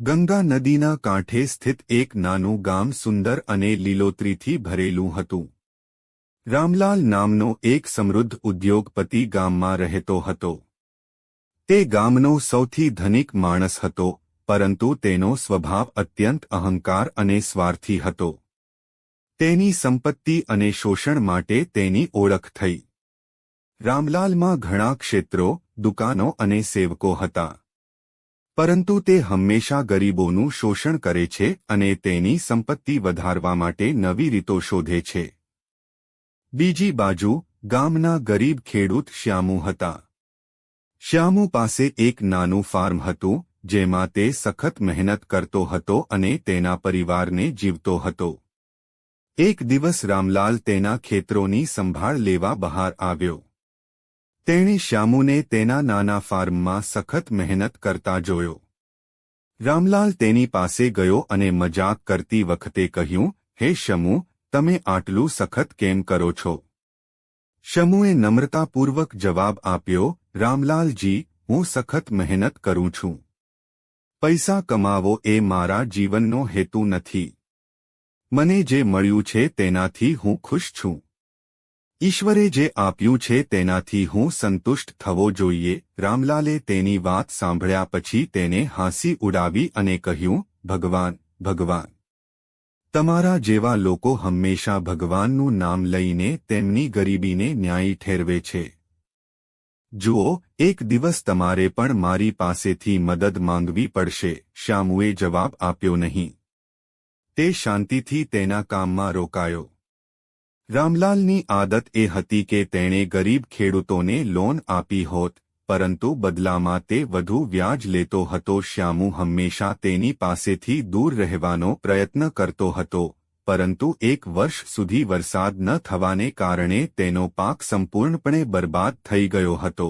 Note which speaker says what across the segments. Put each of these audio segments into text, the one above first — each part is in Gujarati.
Speaker 1: ગંગા નદીના કાંઠે સ્થિત એક નાનું ગામ સુંદર અને લીલોતરીથી ભરેલું હતું. રામલાલ નામનો એક સમૃદ્ધ ઉદ્યોગપતિ ગામમાં રહેતો હતો. તે ગામનો સૌથી ધનિક માણસ હતો, પરંતુ તેનો સ્વભાવ અત્યંત અહંકાર અને સ્વાર્થી હતો. તેની સંપત્તિ અને શોષણ માટે તેની ઓળખ થઈ. રામલાલમાં ઘણા ક્ષેત્રો, દુકાનો અને સેવકો હતા. પરંતુ તે હંમેશા ગરીબોનું શોષણ કરે છે અને તેની સંપત્તિ વધારવા માટે નવી રીતો શોધે છે. બીજી બાજુ, ગામના ગરીબ ખેડૂત શ્યામુ હતા. શ્યામુ પાસે એક નાનું ફાર્મ હતું, જેમાં તે સખત મહેનત કરતો હતો અને તેના પરિવારને જીવતો હતો. એક દિવસ રામલાલ તેના ખેતરોની સંભાળ લેવા બહાર આવ્યો. તેણે શ્યામુને તેના નાના ફાર્મમાં સખત મહેનત કરતા જોયો. રામલાલ તેની પાસે ગયો અને મજાક કરતી વખતે કહ્યું, હે શમુ તમે આટલું સખત કેમ કરો છો? શમુએ નમ્રતાપૂર્વક જવાબ આપ્યો, રામલાલજી, હું સખત મહેનત કરું છું. પૈસા કમાવો એ મારા જીવનનો હેતુ નથી. મને જે મળ્યું છે તેનાથી હું ખુશ છું. ઈશ્વરે જે આપ્યું છે તેનાથી હું સંતુષ્ટ થવો જોઈએ. રામલાલે તેની વાત સાંભળ્યા પછી તેને હાંસી ઉડાવી અને કહ્યું, ભગવાન ભગવાન. તમારા જેવા લોકો હંમેશા ભગવાનનું નામ લઈને તેમની ગરીબીને ન્યાયી ઠેરવે છે. જુઓ, એક દિવસ તમારે પણ મારી પાસેથી મદદ માંગવી પડશે. શ્યામુએ જવાબ આપ્યો નહીં. તે શાંતિથી તેના કામમાં રોકાયો. રામલાલની આદત એ હતી કે તેણે ગરીબ ખેડૂતોને લોન આપી હોત, પરંતુ બદલામાં તે વધુ વ્યાજ લેતો હતો. શ્યામુ હંમેશા તેની પાસેથી દૂર રહેવાનો પ્રયત્ન કરતો હતો, પરંતુ એક વર્ષ સુધી વરસાદ ન થવાને કારણે તેનો પાક સંપૂર્ણપણે બરબાદ થઈ ગયો હતો.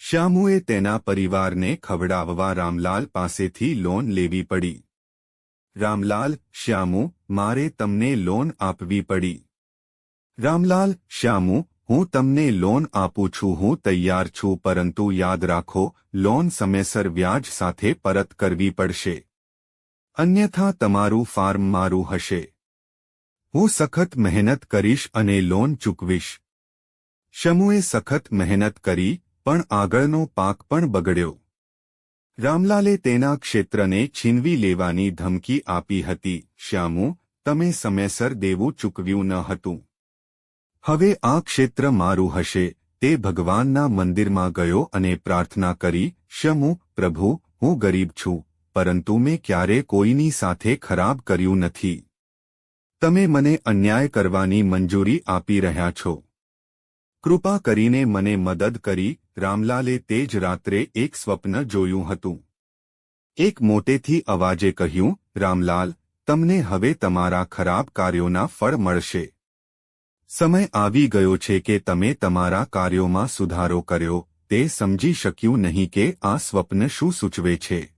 Speaker 1: શ્યામુએ તેના પરિવારને ખવડાવવા રામલાલ પાસેથી લોન લેવી પડી. રામલાલ, શ્યામુ, મારે તમને લોન આપવી પડી. રામલાલ, શ્યામુ, હું તમને લોન આપું છું, હું તૈયાર છું, પરંતુ યાદ રાખો, લોન સમયસર વ્યાજ સાથે પરત કરવી પડશે. અન્યથા તમારું ફાર્મ મારું હશે. હું સખત મહેનત કરીશ અને લોન ચૂકવીશ. શમુએ સખત મહેનત કરી, પણ આગળનો પાક પણ બગડ્યો. રામલાલે તેના ક્ષેત્રને છીનવી લેવાની ધમકી આપી હતી. શ્યામુ, તમે સમયસર દેવું ચૂકવ્યું ન હતું. હવે આ ક્ષેત્ર મારું હશે. તે ભગવાનના મંદિરમાં ગયો અને પ્રાર્થના કરી, શમુ, પ્રભુ, હું ગરીબ છું, પરંતુ મેં ક્યારે કોઈની સાથે ખરાબ કર્યું નથી. તમે મને અન્યાય કરવાની મંજૂરી આપી રહ્યા છો. કૃપા કરીને મને મદદ કરી. રામલાલે તે જ રાત્રે એક સ્વપ્ન જોયું હતું. એક મોટેથી અવાજે કહ્યું, રામલાલ, તમને હવે તમારા ખરાબ કાર્યોના ફળ મળશે. સમય આવી ગયો છે કે તમે તમારા કાર્યોમાં સુધારો કર્યો, તે સમજી શક્યું નહીં કે આ સ્વપ્ન શું સૂચવે છે.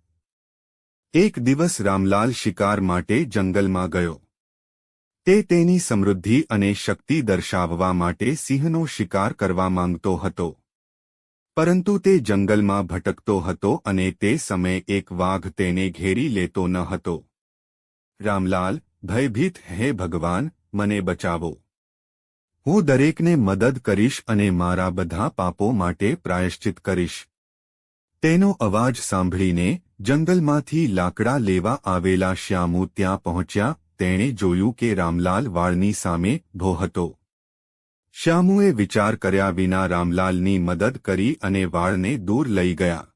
Speaker 1: એક દિવસ રામલાલ શિકાર માટે જંગલમાં ગયો. તે તેની સમૃદ્ધિ અને શક્તિ દર્શાવવા માટે સિંહનો શિકાર કરવા માંગતો હતો. પરંતુ તે જંગલમાં ભટકતો હતો અને તે સમયે એક વાઘ તેને ઘેરી લેતો ન હતો. રામલાલ, ભયભીત, હે ભગવાન, મને બચાવો. હું દરેકને મદદ કરીશ અને મારા બધા પાપો માટે પ્રાયશ્ચિત કરીશ. તેનો અવાજ સાંભળીને જંગલમાંથી લાકડા લેવા આવેલા શ્યામુ ત્યાં પહોંચ્યા, તેણે જોયું કે રામલાલ વાળની સામે ભો હતો. શ્યામુએ વિચાર કર્યા વિના રામલાલની મદદ કરી અને વાળને દૂર લઈ ગયા.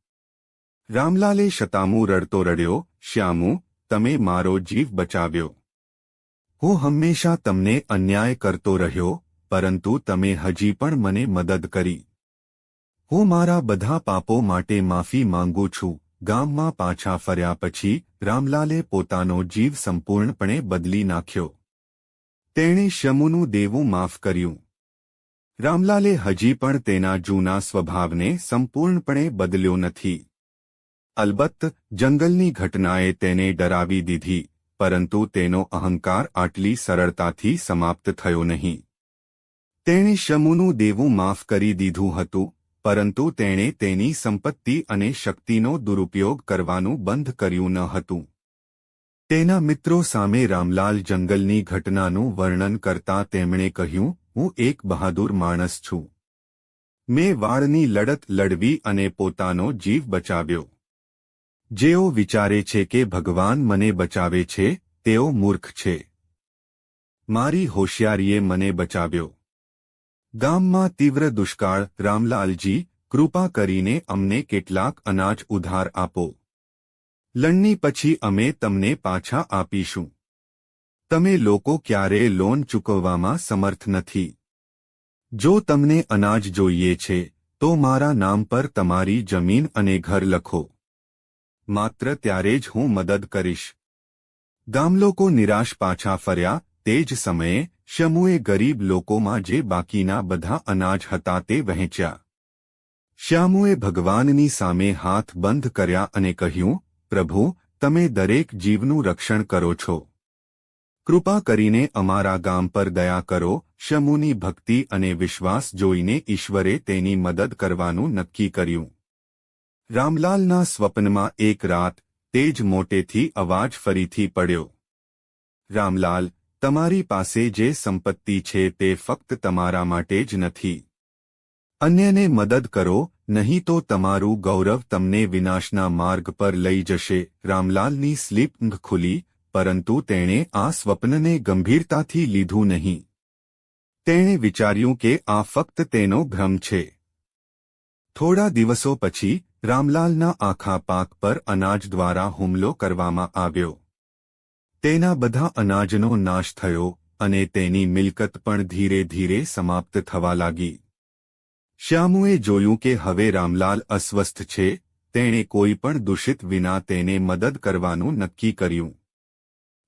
Speaker 1: રામલાલે શતામુ રડતો રડ્યો, શ્યામુ, તમે મારો જીવ બચાવ્યો. હું હંમેશા તમને અન્યાય કરતો રહ્યો પરંતુ તમે હજી પણ મને મદદ કરી. હું મારા બધા પાપો માટે માફી માંગુ છું. ગામમાં પાછા ફર્યા પછી રામલાલે પોતાનો જીવ સંપૂર્ણપણે બદલી નાખ્યો. તેણે શમુનું દેવું માફ કર્યું. રામલાલે હજી પણ તેના જૂના સ્વભાવને સંપૂર્ણપણે બદલ્યો નથી. અલબત્ત, જંગલની ઘટનાએ તેને ડરાવી દીધી, પરંતુ તેનો અહંકાર આટલી સરળતાથી સમાપ્ત થયો નહીં. તેણે શમુનું દેવું માફ કરી દીધું હતું, પરંતુ તેણે તેની સંપત્તિ અને શક્તિનો દુરુપયોગ કરવાનું બંધ કર્યું ન હતું. તેના મિત્રો સામે રામલાલ જંગલની ઘટનાનું વર્ણન કરતા તેમણે કહ્યું, હું એક બહાદુર માણસ છું. મેં વાળની લડત લડવી અને પોતાનો જીવ બચાવ્યો. જેઓ વિચારે છે કે ભગવાન મને બચાવે છે, તેઓ મૂર્ખ છે. મારી હોશિયારીએ મને બચાવ્યો. ગામમાં તીવ્ર દુષ્કાળ, રામલાલજી, કૃપા કરીને અમને કેટલાક અનાજ ઉધાર આપો. લણણી પછી અમે તમને પાછા આપીશું. તમે લોકો ક્યારેય લોન ચૂકવવામાં સમર્થ નથી. જો તમને અનાજ જોઈએ છે, તો મારા નામ પર તમારી જમીન અને ઘર લખો. માત્ર ત્યારે જ હું મદદ કરીશ. ગામલોકો નિરાશ પાછા ફર્યા, તે જ સમયે શમુએ ગરીબ લોકોમાં જે બાકીના બધા અનાજ હતા તે વહેંચ્યા. શ્યામુએ ભગવાનની સામે હાથ બંધ કર્યા અને કહ્યું, પ્રભુ, તમે દરેક જીવનું રક્ષણ કરો છો. કૃપા કરીને અમારા ગામ પર દયા કરો, શમુની ભક્તિ અને વિશ્વાસ જોઈને ઈશ્વરે તેની મદદ કરવાનું નક્કી કર્યું. રામલાલના સ્વપ્નમાં એક રાત તેજ મોટેથી અવાજ ફરીથી પડ્યો. રામલાલ તમારી પાસે જે સંપત્તિ છે તે ફક્ત તમારા માટે જ નથી. અન્યને મદદ કરો, નહીં તો તમારું ગૌરવ તમને વિનાશના માર્ગ પર લઈ જશે. રામલાલની સ્લીપ ખુલી, પરંતુ તેણે આ સ્વપ્નને ગંભીરતાથી લીધું નહીં. તેણે વિચાર્યું કે આ ફક્ત તેનો ભ્રમ છે. થોડા દિવસો પછી, રામલાલના આખા પાક પર અનાજ દ્વારા હુમલો કરવામાં આવ્યો. તેના બધા અનાજનો નાશ થયો અને તેની મિલકત પણ ધીરે ધીરે સમાપ્ત થવા લાગી. શ્યામુએ જોયું કે હવે રામલાલ અસ્વસ્થ છે, તેણે કોઈ પણ દૂષિત વિના તેને મદદ કરવાનું નક્કી કર્યું.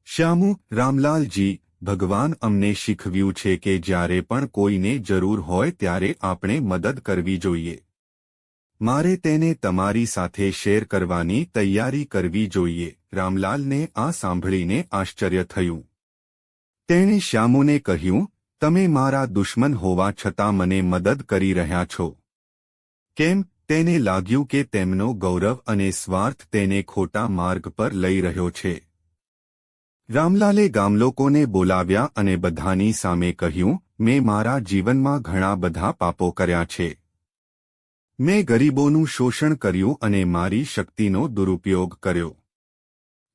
Speaker 1: શ્યામુ, રામલાલજી, ભગવાન અમને શીખવ્યું છે કે જ્યારે પણ કોઈને જરૂર હોય ત્યારે આપણે મદદ કરવી જોઈએ. મારે તેને તમારી સાથે શેર કરવાની તૈયારી કરવી જોઈએ. રામલાલને આ સાંભળીને આશ્ચર્ય થયું. તેણે શ્યામુને કહ્યું, તમે મારા દુશ્મન હોવા છતાં મને મદદ કરી રહ્યા છો. કેમ? તેને લાગ્યું કે તેમનો ગૌરવ અને સ્વાર્થ તેને ખોટા માર્ગ પર લઈ રહ્યો છે. રામલાલે ગામલોકોને બોલાવ્યા અને બધાની સામે કહ્યું, મેં મારા જીવનમાં ઘણા બધા પાપો કર્યા છે. મેં ગરીબોનું શોષણ કર્યું અને મારી શક્તિનો દુરુપયોગ કર્યો.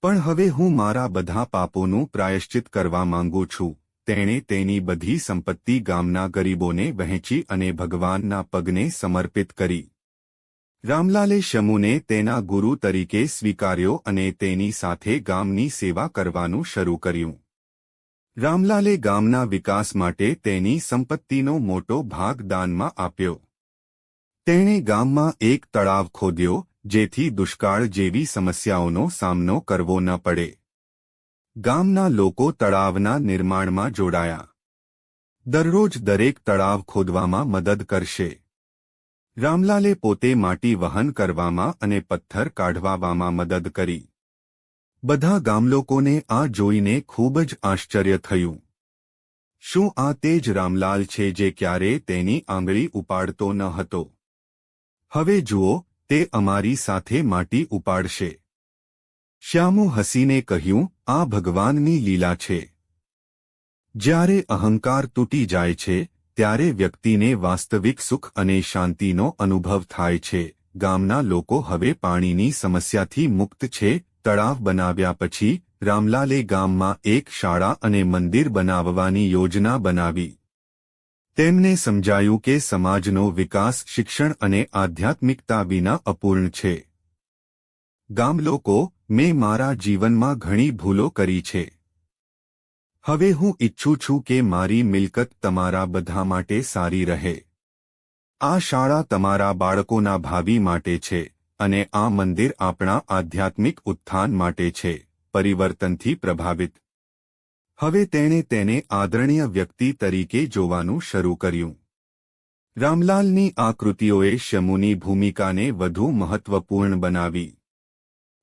Speaker 1: પણ હવે હું મારા બધા પાપોનું પ્રાયશ્ચિત કરવા માંગુ છું. તેણે તેની બધી સંપત્તિ ગામના ગરીબોને વહેંચી અને ભગવાનના પગને સમર્પિત કરી. રામલાલે શમુને તેના ગુરુ તરીકે સ્વીકાર્યો અને તેની સાથે ગામની સેવા કરવાનું શરૂ કર્યું. રામલાલે ગામના વિકાસ માટે તેની સંપત્તિનો મોટો ભાગ દાનમાં આપ્યો. તેણે ગામમાં એક તળાવ ખોદ્યો, જેથી દુષ્કાળ જેવી સમસ્યાઓનો સામનો કરવો ન પડે. ગામના લોકો તળાવના નિર્માણમાં જોડાયા. દરરોજ દરેક તળાવ ખોદવામાં મદદ કરશે. રામલાલે પોતે માટી વહન કરવામાં અને પથ્થર કાઢવામાં મદદ કરી. બધા ગામલોકોને આ જોઈને ખૂબ જ આશ્ચર્ય થયું. શું આ તે જ રામલાલ છે જે ક્યારે તેની આંગળી ઉપાડતો ન હતો? હવે જુઓ, તે અમારી સાથે માટી ઉપાડશે. શ્યામુ હસીને કહ્યું, આ ભગવાનની લીલા છે. જ્યારે અહંકાર તૂટી જાય છે, ત્યારે વ્યક્તિને વાસ્તવિક સુખ અને શાંતિનો અનુભવ થાય છે. ગામના લોકો હવે પાણીની સમસ્યાથી મુક્ત છે. તળાવ બનાવ્યા પછી રામલાલે ગામમાં એક શાળા અને મંદિર બનાવવાની યોજના બનાવી. તેમને સમજાયું કે સમાજનો વિકાસ શિક્ષણ અને આધ્યાત્મિકતા વિના અપૂર્ણ છે. ગામ લોકો, મેં મારા જીવનમાં ઘણી ભૂલો કરી છે. હવે હું ઈચ્છું છું કે મારી મિલકત તમારા બધા માટે સારી રહે. આ શાળા તમારા બાળકોના ભાવિ માટે છે અને આ મંદિર આપણા આધ્યાત્મિક ઉત્થાન માટે છે, પરિવર્તનથી પ્રભાવિત. હવે તેણે તેને આદરણીય વ્યક્તિ તરીકે જોવાનું શરૂ કર્યું. રામલાલની આકૃતિઓએ કૃતિઓએ શમુની ભૂમિકાને વધુ મહત્વપૂર્ણ બનાવી.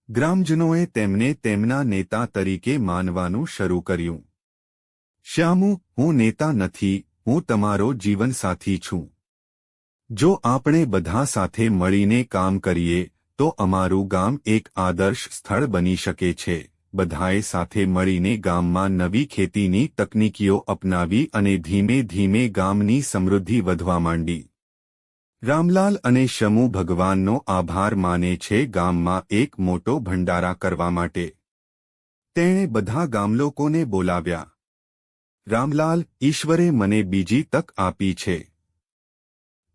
Speaker 1: ગ્રામજનોએ તેમને તેમના નેતા તરીકે માનવાનું શરૂ કર્યું. શ્યામુ, હું નેતા નથી, હું તમારો જીવનસાથી છું. જો આપણે બધા સાથે મળીને કામ કરીએ, તો અમારું ગામ એક આદર્શ સ્થળ બની શકે છે. બધાએ સાથે મળીને ગામમાં નવી ખેતીની તકનીકીઓ અપનાવી અને ધીમે ધીમે ગામની સમૃદ્ધિ વધવા માંડી. રામલાલ અને શમુ ભગવાનનો આભાર માને છે ગામમાં એક મોટો ભંડારા કરવા માટે. તેણે બધા ગામલોકોને બોલાવ્યા. રામલાલ, ઈશ્વરે મને બીજી તક આપી છે.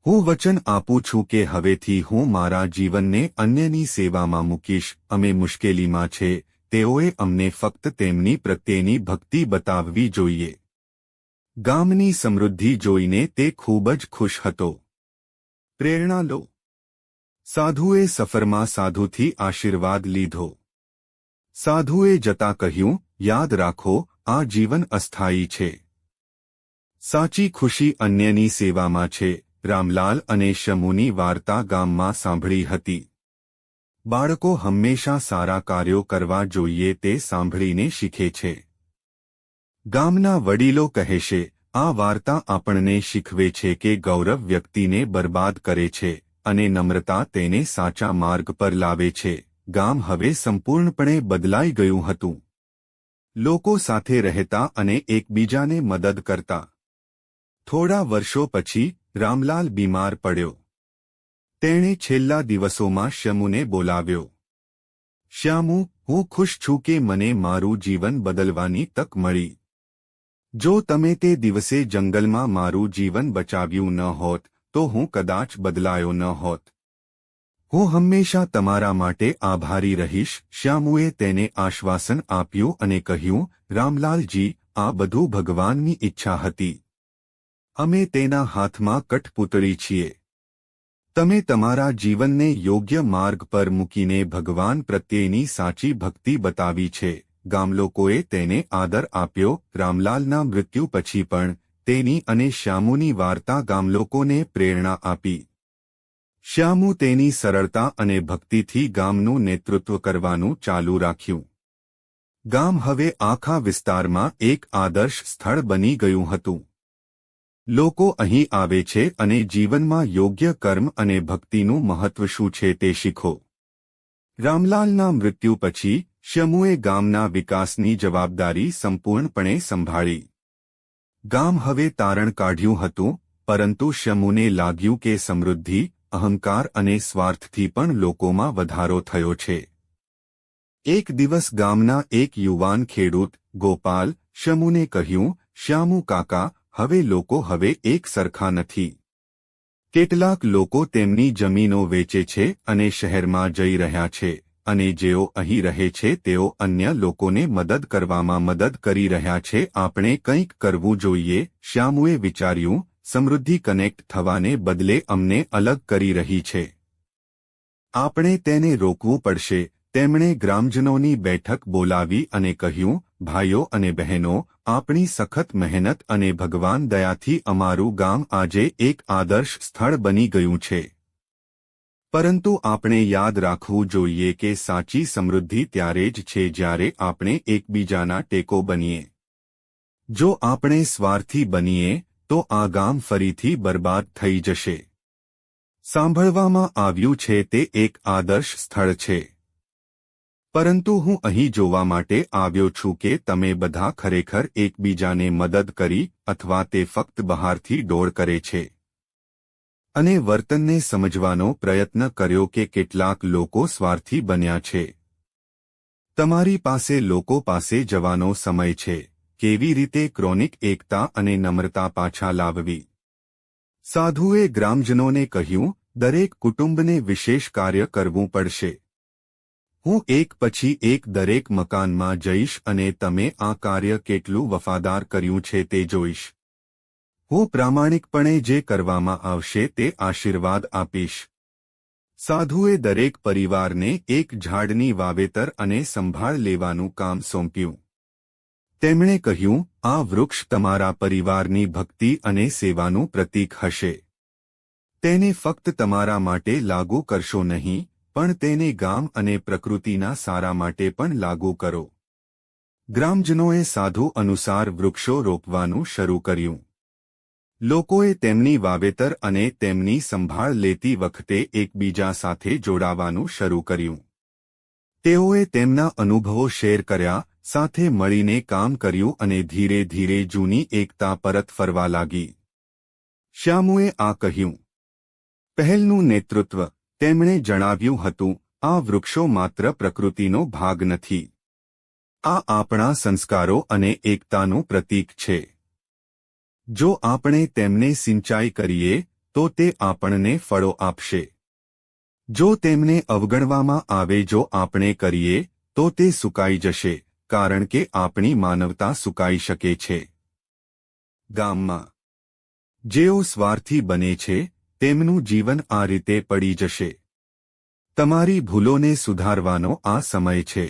Speaker 1: હું વચન આપું છું કે હવેથી હું મારા જીવનને અન્યની સેવામાં મૂકીશ. અમે મુશ્કેલીમાં છે તેઓએ અમને ફક્ત તેમની પ્રત્યેની ભક્તિ બતાવવી જોઈએ. ગામની સમૃદ્ધિ જોઈને તે ખૂબ જ ખુશ હતો. પ્રેરણા લો. સાધુએ સફરમાં સાધુથી આશીર્વાદ લીધો. સાધુએ જતા કહ્યું, યાદ રાખો, આ જીવન અસ્થાયી છે. સાચી ખુશી અન્યની સેવામાં છે. રામલાલ અને શમુની વાર્તા ગામમાં સાંભળી હતી. બાળકો હંમેશા સારા કાર્યો કરવા જોઈએ તે સાંભળીને શીખે છે. ગામના વડીલો કહેશે આ વાર્તા આપણને શીખવે છે કે ગૌરવ વ્યક્તિને બરબાદ કરે છે અને નમ્રતા તેને સાચા માર્ગ પર લાવે છે. ગામ હવે સંપૂર્ણપણે બદલાઈ ગયું હતું. લોકો સાથે રહેતા અને એકબીજાને મદદ કરતા. થોડા વર્ષો પછી રામલાલ બીમાર પડ્યો. તેણે છેલ્લા દિવસોમાં શ્યામુને બોલાવ્યો. શ્યામુ, હું ખુશ છું કે મને મારું જીવન બદલવાની તક મળી. જો તમે તે દિવસે જંગલમાં મારું જીવન બચાવ્યું ન હોત, તો હું કદાચ બદલાયો ન હોત. હું હંમેશા તમારા માટે આભારી રહીશ. શ્યામુએ તેને આશ્વાસન આપ્યું અને કહ્યું, રામલાલજી, આ બધું ભગવાનની ઈચ્છા હતી. અમે તેના હાથમાં કઠપૂતળી છીએ. તમે તમારા જીવનને યોગ્ય માર્ગ પર મૂકીને ભગવાન પ્રત્યેની સાચી ભક્તિ બતાવી છે. ગામલોકોએ તેને આદર આપ્યો, રામલાલના મૃત્યુ પછી પણ તેની અને શ્યામુની વાર્તા ગામલોકોને પ્રેરણા આપી. શ્યામુ તેની સરળતા અને ભક્તિથી ગામનું નેતૃત્વ કરવાનું ચાલુ રાખ્યું. ગામ હવે આખા વિસ્તારમાં એક આદર્શ સ્થળ બની ગયું હતું. લોકો અહીં આવે છે અને જીવનમાં યોગ્ય કર્મ અને ભક્તિનું મહત્વ શું છે તે શીખો. રામલાલના મૃત્યુ પછી, શમુએ ગામના વિકાસની જવાબદારી સંપૂર્ણપણે સંભાળી. ગામ હવે તારણ કાઢ્યું હતું, પરંતુ શમુને લાગ્યું કે સમૃદ્ધિ, અહંકાર અને સ્વાર્થથી પણ લોકોમાં વધારો થયો છે. એક દિવસ ગામના એક યુવાન ખેડૂત, ગોપાલ, શમુને કહ્યું, શ્યામુ કાકા હવે લોકો હવે એક સરખા નથી. કેટલાક લોકો તેમની જમીનો વેચે છે અને શહેરમાં જઈ રહ્યા છે, અને જેઓ અહીં રહે છે તેઓ અન્ય લોકોને મદદ કરવામાં મદદ કરી રહ્યા છે. આપણે કંઈક કરવું જોઈએ, શ્યામુએ વિચાર્યું, સમૃદ્ધિ કનેક્ટ થવાને બદલે અમને અલગ કરી રહી છે. આપણે તેને રોકવું પડશે, તેમણે ગ્રામજનોની બેઠક બોલાવી અને કહ્યું ભાઈઓ અને બહેનો, આપણી સખત મહેનત અને ભગવાન દયાથી અમારું ગામ આજે એક આદર્શ સ્થળ બની ગયું છે. પરંતુ આપણે યાદ રાખવું જોઈએ કે સાચી સમૃદ્ધિ ત્યારે જ છે જ્યારે આપણે એકબીજાના ટેકો બનીએ. જો આપણે સ્વાર્થી બનીએ, તો આ ગામ ફરીથી બરબાદ થઈ જશે. સાંભળવામાં આવ્યું છે તે એક આદર્શ સ્થળ છે. પરંતુ હું અહીં જોવા માટે આવ્યો છું કે તમે બધા ખરેખર એકબીજાને મદદ કરી અથવા તે ફક્ત બહારથી ડોળ કરે છે. અને વર્તનને સમજવાનો પ્રયત્ન કર્યો કે કેટલાક લોકો સ્વાર્થી બન્યા છે. તમારી પાસે લોકો પાસે જવાનો સમય છે. કેવી રીતે ક્રોનિક એકતા અને નમ્રતા પાછા લાવવી? સાધુએ ગ્રામજનોને કહ્યું, દરેક કુટુંબને વિશેષ કાર્ય કરવું પડશે. હું એક પછી એક દરેક મકાનમાં જઈશ અને તમે આ કાર્ય કેટલું વફાદાર કર્યું છે તે જોઈશ. હું પ્રામાણિકપણે જે કરવામાં આવશે તે આશીર્વાદ આપીશ. સાધુએ દરેક પરિવારને એક ઝાડની વાવેતર અને સંભાળ લેવાનું કામ સોંપ્યું. તેમણે કહ્યું, આ વૃક્ષ તમારા પરિવારની ભક્તિ અને સેવાનું પ્રતીક હશે. તેને ફક્ત તમારા માટે લાગુ કરશો નહીં પણ તેને ગામ અને પ્રકૃતિના સારા માટે પણ લાગુ કરો. ગ્રામજનોએ સાધુ અનુસાર વૃક્ષો રોપવાનું શરૂ કર્યું. લોકોએ તેમની વાવેતર અને તેમની સંભાળ લેતી વખતે એકબીજા સાથે જોડાવાનું શરૂ કર્યું. તેઓએ તેમના અનુભવો શેર કર્યા, સાથે મળીને કામ કર્યું અને ધીરે ધીરે જૂની એકતા પરત ફરવા લાગી. શ્યામુએ આ કહ્યું. પહેલનું નેતૃત્વ તેમણે જણાવ્યું હતું, આ વૃક્ષો માત્ર પ્રકૃતિનો ભાગ નથી. આ આપણા સંસ્કારો અને એકતાનું પ્રતીક છે. જો આપણે તેમને સિંચાઈ કરીએ, તો તે આપણને ફળો આપશે. જો તેમને અવગણવામાં આવે જો આપણે કરીએ, તો તે સુકાઈ જશે, કારણ કે આપણી માનવતા સુકાઈ શકે છે. ગામમાં. જેઓ સ્વાર્થી બને છે તેમનું જીવન આ રીતે પડી જશે. તમારી ભૂલોને સુધારવાનો આ સમય છે.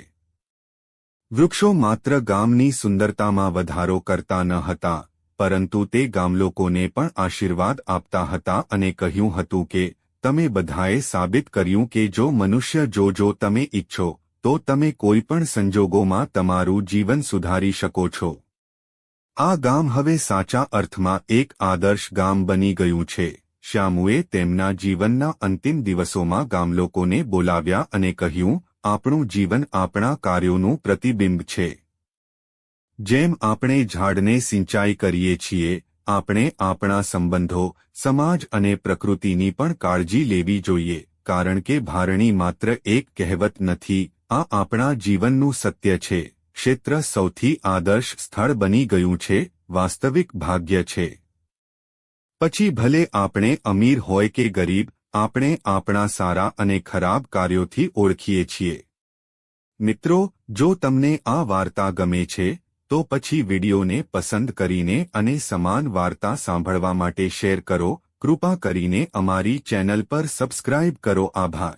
Speaker 1: વૃક્ષો માત્ર ગામની સુંદરતામાં વધારો કરતા ન હતા, પરંતુ તે ગામલોકોને પણ આશીર્વાદ આપતા હતા અને કહ્યું હતું કે, તમે બધાએ સાબિત કર્યું કે જો મનુષ્ય જો જો તમે ઈચ્છો, તો તમે કોઈપણ સંજોગોમાં તમારું જીવન સુધારી શકો છો. આ ગામ હવે સાચા અર્થમાં એક આદર્શ ગામ બની ગયું છે. શ્યામુએ તેમના જીવનના અંતિમ દિવસોમાં ગામલોકોને બોલાવ્યા અને કહ્યું, આપણું જીવન આપણા કાર્યોનું પ્રતિબિંબ છે. જેમ આપણે ઝાડને સિંચાઈ કરીએ છીએ, આપણે આપણા સંબંધો, સમાજ અને પ્રકૃતિની પણ કાળજી લેવી જોઈએ, કારણ કે ભારણી માત્ર એક કહેવત નથી, આ આપણા જીવનનું સત્ય છે. ક્ષેત્ર સૌથી આદર્શ સ્થળ બની ગયું છે, વાસ્તવિક ભાગ્ય છે. પછી ભલે આપણે અમીર હોય કે ગરીબ, આપણે આપણા સારા અને ખરાબ કાર્યોથી ઓળખીએ છીએ. મિત્રો, જો તમને આ વાર્તા ગમે છે, તો પછી વિડિયોને પસંદ કરીને અને સમાન વાર્તા સાંભળવા માટે શેર કરો, કૃપા કરીને અમારી ચેનલ પર સબસ્ક્રાઇબ કરો. આભાર.